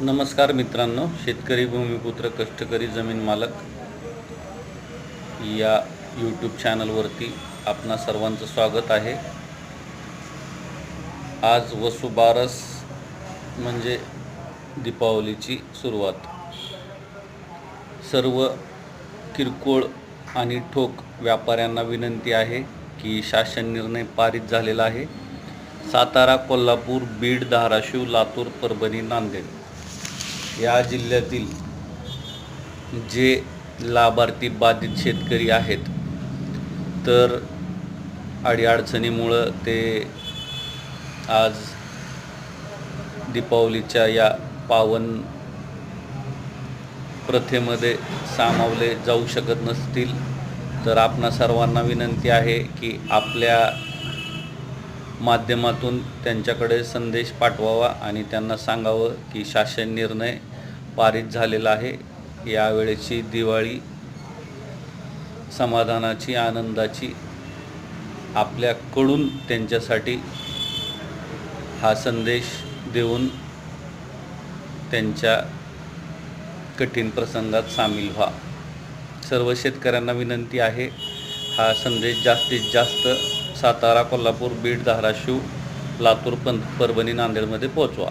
नमस्कार मित्रांनो शेतकरी भूमिपुत्र कष्टकरी जमीन मालक या यूट्यूब चॅनलवरती आपणा सर्वांचं स्वागत आहे. आज वसुबारस म्हणजे दीपावलीची सुरुवात. सर्व किरकोळ आणि ठोक व्यापाऱ्यांना विनंती आहे की शासन निर्णय पारित झालेला आहे. सातारा कोल्हापूर बीड धाराशिव लातूर परभणी नांदेड. या जिल्ह्यातील जे लाभार्थी बाधित शेतकरी आहेत तर अडीअडचणीमुळं ते आज दीपावलीच्या या पावन प्रथेमध्ये सामावले जाऊ शकत नसतील. तर आपणा सर्वांना विनंती आहे की आपल्या माध्यमातून त्यांच्याकडे संदेश पाठवावा आणि त्यांना सांगावं की शासन निर्णय पारित झालेला आहे. यावेळेची दिवाळी समाधानाची आनंदाची आपल्याकडून त्यांच्यासाठी हा संदेश देऊन त्यांच्या कठीण प्रसंगात सामील व्हा. सर्व शेतकऱ्यांना विनंती आहे हा संदेश जास्तीत जास्त सातारा कोल्हापूर बीड धाराशिव लातूर पण परभणी नांदेडमध्ये पोहोचवा.